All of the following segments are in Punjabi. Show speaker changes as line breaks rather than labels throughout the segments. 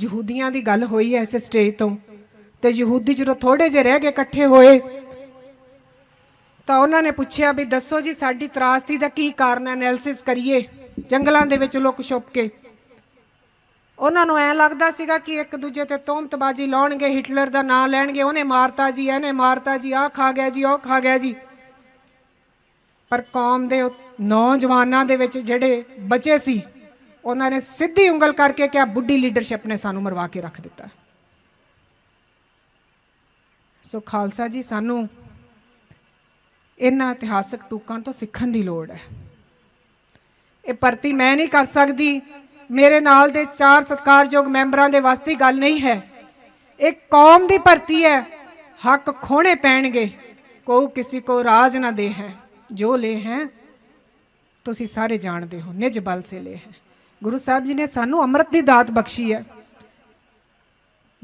ਯਹੂਦੀਆਂ ਦੀ ਗੱਲ ਹੋਈ ਐ ਇਸ ਸਟੇਜ ਤੋਂ। ਤੇ ਯਹੂਦੀ ਜਦੋਂ ਥੋੜੇ ਜਿਹੇ ਰਹਿ ਗਏ, ਇਕੱਠੇ ਹੋਏ, ਤਾਂ ਉਹਨਾਂ ਨੇ ਪੁੱਛਿਆ ਵੀ ਦੱਸੋ ਜੀ, ਸਾਡੀ ਤਰਾਸਦੀ ਦਾ ਕੀ ਕਾਰਨ ਹੈ ਐਨਾਲਿਸਿਸ ਕਰੀਏ, ਜੰਗਲਾਂ ਦੇ ਵਿੱਚ ਲੋਕ ਛੁਪ ਕੇ। ਉਹਨਾਂ ਨੂੰ ਐ ਲੱਗਦਾ ਸੀਗਾ ਕਿ ਇੱਕ ਦੂਜੇ ਤੇ ਤੋਮਤਬਾਜ਼ੀ ਲਾਉਣਗੇ, ਹਿਟਲਰ ਦਾ ਨਾਂ ਲੈਣਗੇ, ਉਹਨੇ ਮਾਰਤਾ ਜੀ, ਇਹਨੇ ਮਾਰਤਾ ਜੀ, ਆਹ ਖਾ ਗਿਆ ਜੀ, ਉਹ ਖਾ ਗਿਆ ਜੀ। ਪਰ ਕੌਮ ਦੇ ਨੌਜਵਾਨਾਂ ਦੇ ਵਿੱਚ ਜਿਹੜੇ ਬਚੇ ਸੀ ਉਹਨਾਂ ਨੇ ਸਿੱਧੀ ਉਂਗਲ ਕਰਕੇ ਕਿਹਾ, ਬੁੱਢੀ ਲੀਡਰਸ਼ਿਪ ਨੇ ਸਾਨੂੰ ਮਰਵਾ ਕੇ ਰੱਖ ਦਿੱਤਾ। ਸੋ ਖਾਲਸਾ ਜੀ, ਸਾਨੂੰ ਇਹਨਾਂ ਇਤਿਹਾਸਕ ਟੂਕਾਂ ਤੋਂ ਸਿੱਖਣ ਦੀ ਲੋੜ ਹੈ। ਇਹ ਭਰਤੀ ਮੈਂ ਨਹੀਂ ਕਰ ਸਕਦੀ। ਮੇਰੇ ਨਾਲ ਦੇ ਚਾਰ ਸਤਿਕਾਰਯੋਗ ਮੈਂਬਰਾਂ ਦੇ ਵਾਸਤੇ ਗੱਲ ਨਹੀਂ ਹੈ। ਇਹ ਕੌਮ ਦੀ ਭਰਤੀ ਹੈ। ਹੱਕ ਖੋਣੇ ਪੈਣਗੇ। ਕੋਈ ਕਿਸੇ ਕੋ ਰਾਜ ਨਾ ਦੇ ਹੈ। ਜੋ ਲੈ ਹੈ, ਤੁਸੀਂ ਸਾਰੇ ਜਾਣਦੇ ਹੋ। ਨਿਜ ਬਲ ਸੇ ਲੈ ਹੈ। ਗੁਰੂ ਸਾਹਿਬ ਜੀ ਨੇ ਸਾਨੂੰ ਅੰਮ੍ਰਿਤ ਦੀ ਦਾਤ ਬਖਸ਼ੀ ਹੈ।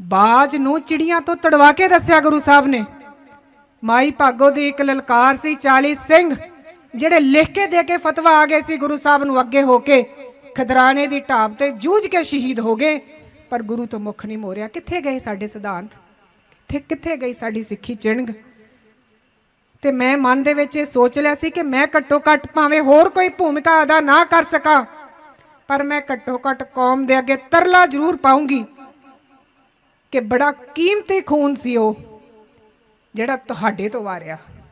ਬਾਜ ਨੂੰ ਚਿੜੀਆਂ ਤੋਂ ਤੜਵਾ ਕੇ ਦੱਸਿਆ ਗੁਰੂ ਸਾਹਿਬ ਨੇ। ਮਾਈ ਭਾਗੋ ਦੀ ਇੱਕ ਲਲਕਾਰ ਸੀ 40 ਸਿੰਘ, ਜਿਹੜੇ ਲਿਖ ਕੇ ਦੇ ਕੇ ਫਤਵਾ ਆ ਗਏ ਸੀ ਗੁਰੂ ਸਾਹਿਬ ਨੂੰ ਅੱਗੇ ਹੋ ਕੇ। ਖਦਰਾਣੇ ਦੀ ਢਾਬ ਤੇ ਜੂਝ ਕੇ ਸ਼ਹੀਦ ਹੋ ਗਏ। ਪਰ ਗੁਰੂ ਤੋਂ ਮੁਖ ਨਹੀਂ ਮੋਰਿਆ। ਕਿੱਥੇ ਗਏ ਸਾਡੇ ਸਿਧਾਂਤ? ਕਿੱਥੇ ਕਿੱਥੇ ਗਈ ਸਾਡੀ ਸਿੱਖੀ ਚਿਣਗ? ਤੇ ਮੈਂ ਮਨ ਦੇ ਵਿੱਚ ਇਹ ਸੋਚ ਲਿਆ ਸੀ ਕਿ ਮੈਂ ਘੱਟੋ ਘੱਟ ਭਾਵੇਂ ਹੋਰ ਕੋਈ ਭੂਮਿਕਾ ਅਦਾ ਨਾ ਕਰ ਸਕਾਂ। ਪਰ ਮੈਂ ਘੱਟੋ ਘੱਟ ਕੌਮ ਦੇ ਅੱਗੇ ਤਰਲਾ ਜ਼ਰੂਰ ਪਾਉਂਗੀ ਕਿ ਬੜਾ ਕੀਮਤੀ ਖੂਨ ਸੀ ਉਹ ਜਿਹੜਾ ਤੁਹਾਡੇ ਤੋਂ ਵਾਰਿਆ।